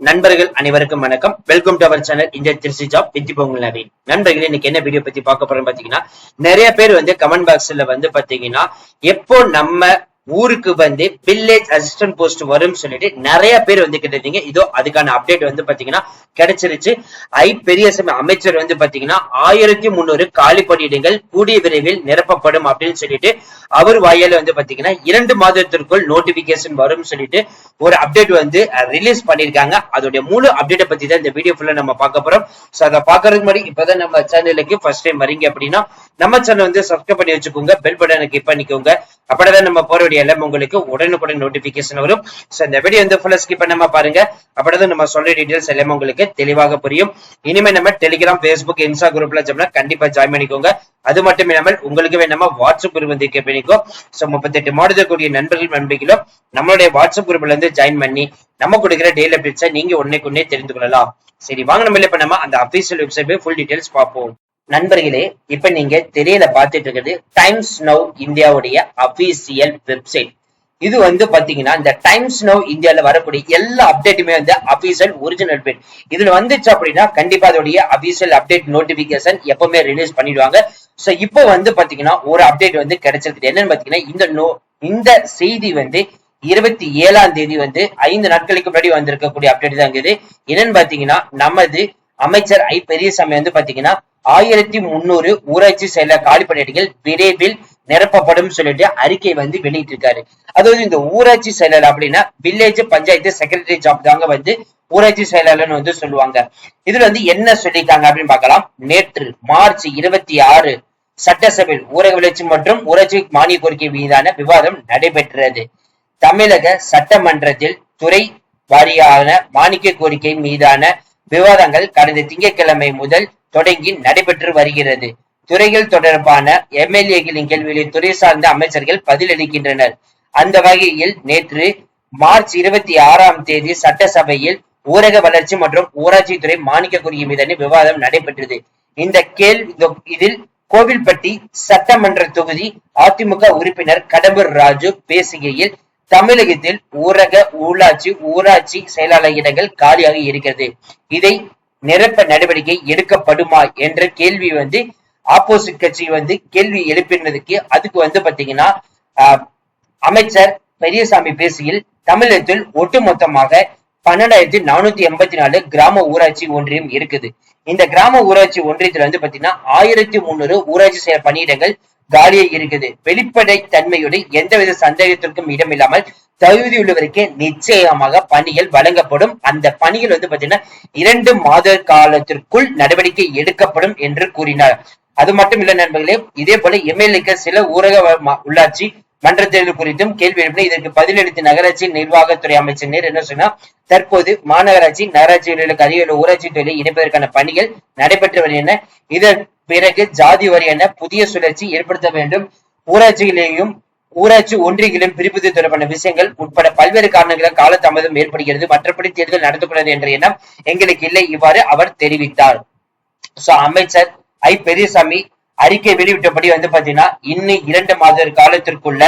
நண்பர்கள் அனைவருக்கும் வணக்கம். வெல்கம் டு அவர் சேனல் இந்த திருச்சி ஜாப் வித்தி பொங்கல் நவீன். நண்பர்களே இன்னைக்கு என்ன வீடியோ பத்தி பார்க்க போறோம் பாத்தீங்கன்னா நிறைய பேர் வந்து கமெண்ட் பாக்ஸ்ல வந்து பாத்தீங்கன்னா எப்போ நம்ம ஊருக்கு வந்து வில்லேஜ் அசிஸ்டன்ட் போஸ்ட் வரும்னு சொல்லிட்டு நிறைய பேர் வந்து கேட்டிருந்தீங்க. இதோ அதுக்கான அப்டேட் வந்து பாத்தீங்கன்னா கிடைச்சிருச்சு. ஐ பெரியசாமி அமைச்சர் வந்து பாத்தீங்கன்னா ஆயிரத்தி முன்னூறு காலி பணியிடங்கள் கூடிய விரைவில் நிரப்பப்படும் அப்படின்னு சொல்லிட்டு அவர் வாயால வந்து பாத்தீங்கன்னா இரண்டு மாதத்திற்குள் நோட்டிபிகேஷன் வரும்னு சொல்லிட்டு ஒரு அப்டேட் வந்து ரிலீஸ் பண்ணிருக்காங்க அதோட முழு அப்டேட்டை பத்தி தான் இந்த வீடியோ ஃபுல்லா நம்ம பார்க்க போறோம். சோ அதை பாக்குறதுக்கு முன்னாடி இப்பதான் நம்ம சேனலுக்கு ஃபர்ஸ்ட் டைம் வரீங்க அப்படின்னா நம்ம சேனல் வந்து சப்ஸ்கிரைப் பண்ணி வச்சுக்கோங்க. பெல் பட்டனை கிளிக் பண்ணிக்கோங்க. அப்படிதான் நம்ம போற வீடியோ எல்லாம் உங்களுக்கு உடனுக்குடன் நோட்டிபிகேஷன் வரும். சோ இந்த வீடியோ வந்து ஃபுல்லா ஸ்கிப் பண்ணாம பாருங்க. அப்படிதான் நம்ம சொல்ற டீடைல்ஸ் எல்லாமே உங்களுக்கு தெளிவாக புரியும். இனிமே நம்ம டெலிகிராம் ஃபேஸ்புக் இன்ஸ்டா குரூப்ல ஜம்னா கண்டிப்பா ஜாயின் பண்ணிக்கோங்க. அது மட்டும் இல்லாமல் உங்களுக்கு வேணாம வாட்ஸ்அப் குரூப் வந்து கேட்க பண்ணிக்கோ. சோ முப்பத்தெட்டு மாடுதல் கூடிய நண்பர்கள் நம்பிக்கையிலும் நம்மளுடைய வாட்ஸ்அப் குரூப்ல இருந்து ஜாயின் பண்ணி நம்ம கொடுக்குற டெய்லி அப்டேட்ஸை நீங்க உன்னைக்குன்னே தெரிந்து கொள்ளலாம். சரி வாங்க நம்ம இல்ல பண்ணாம அந்த அபிஷியல் வெப்சைட் போய் ஃபுல் டீடைல்ஸ் பார்ப்போம். நண்பர்களே இப்ப நீங்க திரையில பாத்துட்டு இருக்கிறது டைம்ஸ் நவ் இந்தியாவுடைய அபிஷியல் வெப்சைட் இது வந்து பாத்தீங்கன்னா இந்த டைம்ஸ் நவ் இந்தியால வரக்கூடிய எல்லா அப்டேட்டுமே வந்து அபிஷியல் ஒரிஜினல் பேட் இதுல வந்துச்சு அப்படின்னா கண்டிப்பா அதோடைய அபிஷியல் அப்டேட் நோட்டிபிகேஷன் எப்பவுமே ரிலீஸ் பண்ணிடுவாங்க. சோ இப்போ வந்து பாத்தீங்கன்னா ஒரு அப்டேட் வந்து கிடைச்சிருக்கு என்னன்னு பாத்தீங்கன்னா இந்த நோ இந்த செய்தி வந்து இருபத்தி ஏழாம் தேதி வந்து ஐந்து நாட்களுக்கு முன்னாடி வந்திருக்கக்கூடிய அப்டேட் தான் இருக்குது. என்னன்னு பாத்தீங்கன்னா நமது அமைச்சர் ஐ பெரியசாமி வந்து பாத்தீங்கன்னா ஆயிரத்தி முன்னூறு ஊராட்சி செயலர் காலி பணியிடங்கள் விரைவில் நிரப்பப்படும் சொல்லிட்டு அறிக்கை வந்து வெளியிட்டிருக்காரு. அதாவது இந்த ஊராட்சி செயலர் அப்படின்னா வில்லேஜ் பஞ்சாயத்து செக்ரட்டரி ஜாப் தாங்க வந்து ஊராட்சி செயலாளர்னு வந்து சொல்லுவாங்க. இதுல வந்து என்ன சொல்லியிருக்காங்க அப்படின்னு பார்க்கலாம். நேற்று மார்ச் இருபத்தி ஆறு சட்டசபையில் ஊரக வளர்ச்சி மற்றும் ஊராட்சி மானிய கோரிக்கை மீதான விவாதம் நடைபெற்றது. தமிழக சட்டமன்றத்தில் துறை வாரியான மானிய கோரிக்கை மீதான விவாதங்கள் கடந்த திங்கட்கிழமை முதல் தொடங்கி நடைபெற்று வருகிறது. துறைகள் தொடர்பான எம்எல்ஏக்களின் கேள்விகளை துறை சார்ந்த அமைச்சர்கள் பதிலளிக்கின்றனர். அந்த வகையில் நேற்று மார்ச் இருபத்தி ஆறாம் தேதி சட்டசபையில் ஊரக வளர்ச்சி மற்றும் ஊராட்சி துறை மானிய மீதான விவாதம் நடைபெற்றது. இந்த கேள்வி இதில் கோவில்பட்டி சட்டமன்ற தொகுதி அதிமுக உறுப்பினர் கடம்பூர் ராஜு பேசுகையில் தமிழகத்தில் ஊரக உள்ளாட்சி ஊராட்சி செயலாளர் இடங்கள் காலியாக இருக்கிறது. இதை நிரப்ப நடவடிக்கை எடுக்கப்படுமா என்ற கேள்வி வந்து ஆப்போசிட் கட்சி வந்து கேள்வி எழுப்பினதுக்கு அதுக்கு வந்து பாத்தீங்கன்னா அமைச்சர் பெரியசாமி பேசுகையில் தமிழகத்தில் ஒட்டுமொத்தமாக பன்னெண்டாயிரத்தி நானூத்தி எண்பத்தி நாலு கிராம ஊராட்சி ஒன்றியம் இருக்குது. இந்த கிராம ஊராட்சி ஒன்றியத்துல வந்து பாத்தீங்கன்னா ஆயிரத்தி முன்னூறு ஊராட்சி செயல் பணியிடங்கள் காலியே இருக்குது. வெளிப்படை தன்மையுடன் எந்தவித சந்தேகத்திற்கும் இடமில்லாமல் தகுதியுள்ளவருக்கு நிச்சயமாக பணிகள் வழங்கப்படும். அந்த பணிகள் வந்து பாத்தீங்கன்னா இரண்டு மாத காலத்திற்குள் நடவடிக்கை எடுக்கப்படும் என்று கூறினார். அது மட்டும் இல்ல நண்பர்களே இதே போல எம்எல்ஏக்கு சில ஊரக உள்ளாட்சி மன்ற தேர்தல் குறித்தும் கேள்வி எழுப்பின. இதற்கு பதிலளித்த நகராட்சி நிர்வாகத்துறை அமைச்சர் நேர் என்ன சொன்னா தற்போது மாநகராட்சி நகராட்சிகளுக்கு அதிக ஊராட்சி துறையில் இணைப்பதற்கான பணிகள் நடைபெற்று வருகின்றன. இதன் பிறகு ஜாதி வரியான புதிய சுழற்சி ஏற்படுத்த வேண்டும். ஊராட்சிகளையும் ஊராட்சி ஒன்றியங்களும் பிரிப்பது தொடர்பான விஷயங்கள் உட்பட பல்வேறு காரணங்களால் காலதாமதம் ஏற்படுகிறது. மற்றபடி தேர்தல் நடத்தக்கூடாது என்ற எண்ணம் எங்களுக்கு இல்லை இவ்வாறு அவர் தெரிவித்தார். சோ அமைச்சர் ஐ. பெரியசாமி அறிக்கை வெளியிட்டபடி வந்து பாத்தீங்கன்னா இன்னும் இரண்டு மாத காலத்திற்குள்ள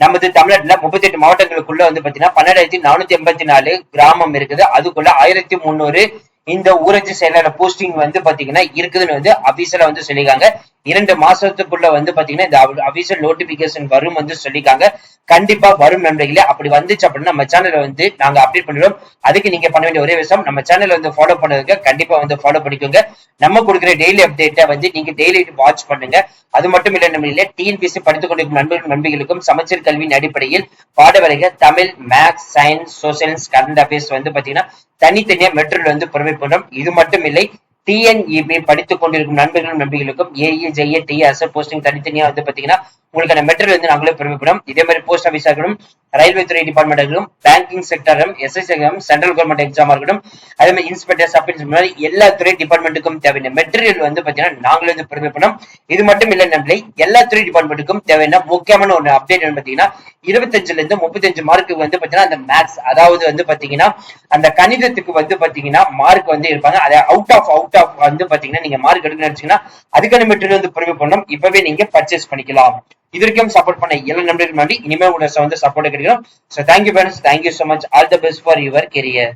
நமது தமிழ்நாட்டுல முப்பத்தி எட்டு மாவட்டங்களுக்குள்ள வந்து பாத்தீங்கன்னா பன்னெண்டாயிரத்தி நானூத்தி எண்பத்தி நாலு கிராமம் இருக்குது. அதுக்குள்ள ஆயிரத்தி முன்னூறு இந்த ஊராட்சி செயலாளர் போஸ்டிங் வந்து பாத்தீங்கன்னா இருக்குதுன்னு வந்து அபிஷியலா வந்து சொல்லியிருக்காங்க. இரண்டு மாசத்துக்குள்ள வந்து பாத்தீங்கன்னா இந்த அபிஷியல் நோட்டிபிகேஷன் வரும் வந்து சொல்லியிருக்காங்க. கண்டிப்பா வரும் நண்பர்களே அப்படி வந்துச்சு அப்படின்னா நம்ம சேனலை வந்து நாங்க அப்டேட் பண்ணிடுவோம் அதுக்கு நீங்க பண்ண வேண்டிய ஒரே விஷயம் நம்ம சேனல் வந்து ஃபாலோ பண்ணுங்க. கண்டிப்பா வந்து ஃபாலோ பண்ணிக்கோங்க. நம்ம கொடுக்குற டெய்லி அப்டேட்டை வந்து நீங்க டெய்லி வாட்ச் பண்ணுங்க. அது மட்டும் இல்ல நம்ம இல்ல டிஎன்பிசி படித்துக் கொண்டிருக்கும் நண்பர்கள் நண்பிகளுக்கும் சமச்சீர் கல்வியின் அடிப்படையில் பாடவரைக Tamil maths science socials current affairs வந்து பாத்தீங்கன்னா தனித்தனியா மெட்ரில் வந்து புறமை பண்றோம் இது மட்டும் இல்லை டிஎன்இபி படித்துக் கொண்டிருக்கும் நண்பர்களும் நம்பிகளுக்கும் ஏஇ ஜெய டி அசர் போஸ்டிங் தனித்தனியா வந்து பாத்தீங்கன்னா உங்களுக்கான மெட்டீரியல் வந்து நாங்களே பெருமைப்படும் இதே மாதிரி போஸ்ட் ஆபீஸர்களும் ரயில்வே துறை டிபார்ட்மெண்ட் இருக்கட்டும் பேங்கிங் செக்டரும் எஸ்எஸ்எம் சென்ட்ரல் கவர்மெண்ட் எக்ஸாமா இருக்கட்டும் அதே மாதிரி இன்ஸ்பெக்டர் சப் இன்ஸ்பெக்டர் எல்லா துறை டிபார்ட்மெண்ட்டுக்கும் தேவையான மெட்டீரியல் வந்து பாத்தீங்கன்னா நாங்களே வந்து பெருமைப்படும் இது மட்டும் இல்லை நம்பளை எல்லா துறை டிபார்ட்மெண்ட்டுக்கும் தேவையான முக்கியமான ஒரு அப்டேட் பாத்தீங்கன்னா இருபத்தஞ்சுல இருந்து முப்பத்தஞ்சு மார்க்கு வந்து பாத்தீங்கன்னா அந்த மேக்ஸ் அதாவது வந்து பாத்தீங்கன்னா அந்த கணிதத்துக்கு வந்து பாத்தீங்கன்னா மார்க் வந்து இருப்பாங்க. அதை அவுட் ஆஃப் அவுட் ஆஃப் வந்து பாத்தீங்கன்னா நீங்க மார்க் எடுக்கணும்னு நினைச்சீங்கன்னா அதுக்கான மெட்டீரியல் வந்து பெருமை இப்பவே நீங்க பர்ச்சேஸ் பண்ணிக்கலாம். இதற்கும் சப்போர்ட் பண்ண எல்லா நம்பருக்கு நன்றி இனிமே உங்களோட வந்து சப்போர்ட் கிடைக்கும் so thank you parents thank you so much all the best for your career